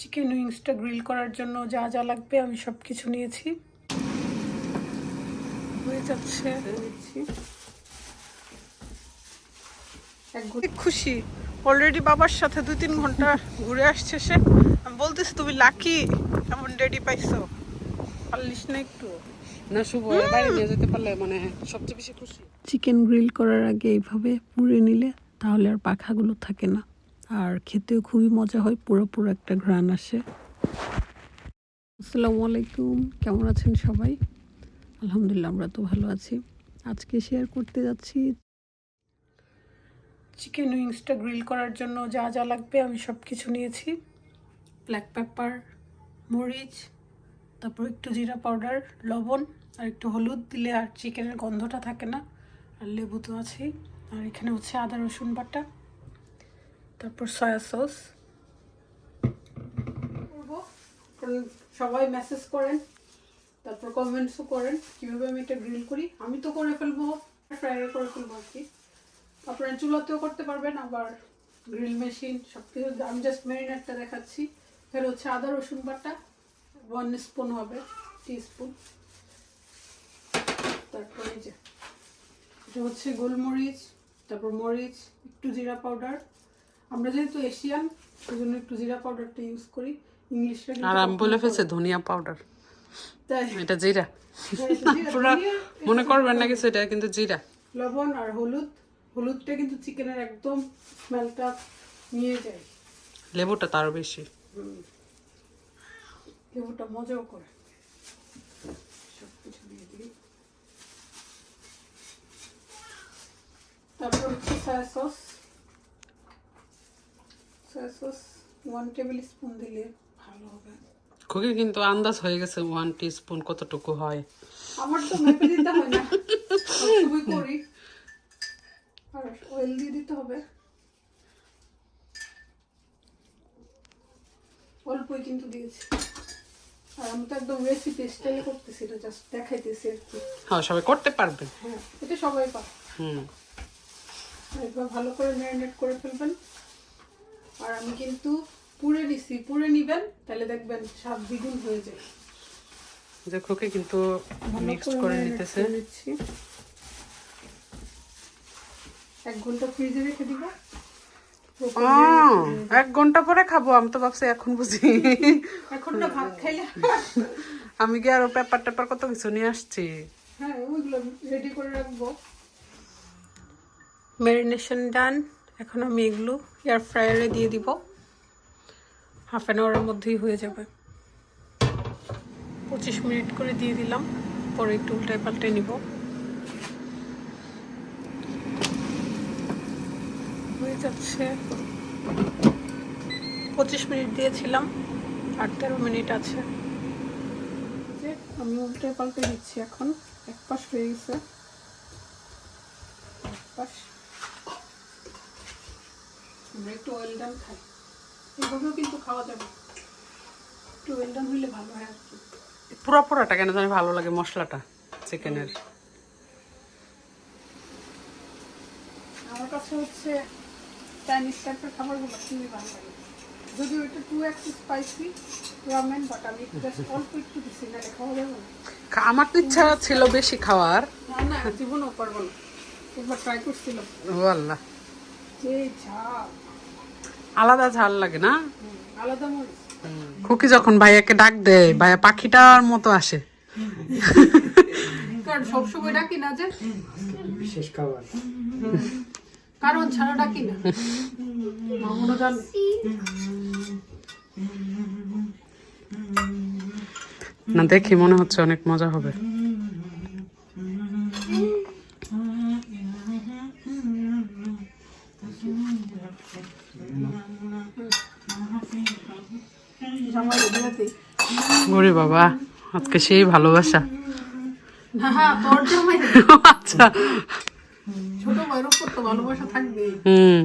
Chicken উইংসটা grill করার জন্য যা যা লাগবে আমি সব কিছু নিয়েছি। হয়ে যাচ্ছে। খুশি। অলরেডি বাবার সাথে দুই তিন ঘণ্টা ঘুরে আসছে সে। আমি বলতেছি তুমি লাকি এমন ডেডি পাইছো। পারলিস না একটু? না শুভ বাড়ি নিয়ে যেতে পারলে মানে সবচেয়ে বেশি খুশি। চিকেন গ্রিল করার আগে এইভাবে পুড়ে নিলে তাহলে আর পাখাগুলো থাকে না। আর খেতেও খুবই মজা হয়, পুরো পুরো একটা ঘ্রাণ আসে। আসসালামু আলাইকুম, কেমন আছেন সবাই? আলহামদুলিল্লাহ, আমরা তো ভালো আছি। আজকে শেয়ার করতে যাচ্ছি চিকেন উইংসটা গ্রিল করার জন্য যা যা লাগবে, আমি সব কিছু নিয়েছি। ব্ল্যাক পেপার মরিচ, তারপর একটু জিরা পাউডার লবণ, আর একটু হলুদ দিলে আর চিকেনের গন্ধটা থাকে না, আর লেবু তো আছেই। আর এখানে হচ্ছে আদা রসুন বাটা। তারপর সয়া সস সবাই মেসেজ করেন, তারপর কমেন্টসও করেন, কীভাবে আমি এটা গ্রিল করি। আমি তো করে ফেলব ফ্রাই করে ফেলব আর কি। আপনারা চুলাতেও করতে পারবেন, আবার গ্রিল মেশিন সব কিছু আমি জাস্ট ম্যারিনেটটা দেখাচ্ছি। এখানে হচ্ছে আদা, রসুন বাটা ওয়ান স্পুন হবে টি স্পুন তারপর এই যে, এটা হচ্ছে গোলমরিচ, তারপর মরিচ, একটু জিরা পাউডার আমরা যেহেতু এশিয়ান সেই জন্য একটু জিরা পাউডারটা ইউজ করি। ইংলিশে আর আমি বলে ফেলছে ধনিয়া পাউডার। তাই। এটা জিরা। হ্যাঁ, এটা জিরা- মনে করবেন না কিছু এটা কিন্তু জিরা। লবণ আর হলুদ। হলুদটা কিন্তু চিকেনের একদম স্মেলটা নিয়ে যায়। লেবুটা তারও বেশি। লেবুটা মজাও করে। সব কিছু দিয়ে দিই। তারপর হচ্ছে soya sauce soya sauce one tablespoon দিলে ভালো হবে। খুবই কিন্তু আন্দাজ হয়ে গেছে ওয়ান স্পুন কতটুকু হয়। আমার তো মেপে দিতে হয় না। সবসময় করি। আর অয়েল দিয়ে দিতে হবে। অল্পই কিন্তু দিয়েছি। আর আমি তো একদম রেসিপি স্টাইলে করতেছি না জাস্ট দেখাইতেছি আর কি। হ্যাঁ সবাই করতে পারবে। হ্যাঁ এটা সবাই পারে হুম। একবার ভালো করে ম্যারিনেট করে ফেলবেন। আর আমি কিন্তু পুড়ে নিছি পুড়ে নিবেন তাহলে দেখবেন স্বাদ দ্বিগুণ হয়ে যায়। যে খুকি কিন্তু ভালো মিক্সড করে নিতেছে। এক ঘণ্টা ফ্রিজে রেখে দিব। এক ঘণ্টা পরে খাব আমি তো ভাবছি এখন বুঝি। এখন না ভাত খাইলে। আমি কি আরও পেপার টেপার কত কিছু নিয়ে আসছি? হ্যাঁ ওইগুলো রেডি করে রাখব। ম্যারিনেশন ডান এখন আমি এগুলো এয়ার ফ্রায়ারে দিয়ে দিব। হাফ অ্যান আওয়ারের মধ্যেই হয়ে যাবে। পঁচিশ মিনিট করে দিয়ে দিলাম। পরে একটু উল্টায় পাল্টে নিব। হয়ে যাচ্ছে। পঁচিশ মিনিট দিয়েছিলাম। আর তেরো মিনিট আছে। আমি উল্টে পাল্টে দিচ্ছি এখন। এক পাশ হয়ে গেছে। এক পাশ। আমরা একটু অয়েল ডান খাই। এইভাবেও কিন্তু খাওয়া যাবে। একটু অয়েল ডান হইলে ভালো হয় আর কি। পুরা পুরাটা কেন জানি ভালো লাগে মশলাটা চিকেনের। আমার কাছে হচ্ছে চাইনিজ টাইপের খাবারগুলো খুবই ভালো লাগে। যদিও এটা টু একটু স্পাইসি রামেন বাট আমি জাস্ট অল্প একটু দিচ্ছি না খাওয়া যাবে না। আমার তো ইচ্ছা ছিল বেশি খাওয়ার। না না জীবনও পারব না। একবার ট্রাই করছিলাম। ও আল্লাহ যে ঝাল। আলাদা ঝাল লাগে না? আলাদা খুকি যখন ভাইয়াকে ডাক দেয় ভাইয়া পাখিটার মতো আসে। কারণ সবসময় ডাকি না যে। বিশেষ খাবার। কারণ ছাড়া ডাকি না। মামুনও জানে। না দেখি মনে হচ্ছে অনেক মজা হবে। ওরে বাবা আজকে সেই ভালোবাসা হ্যাঁ আচ্ছা ছোট বয়ের উপর তো ভালোবাসা থাকবে হুম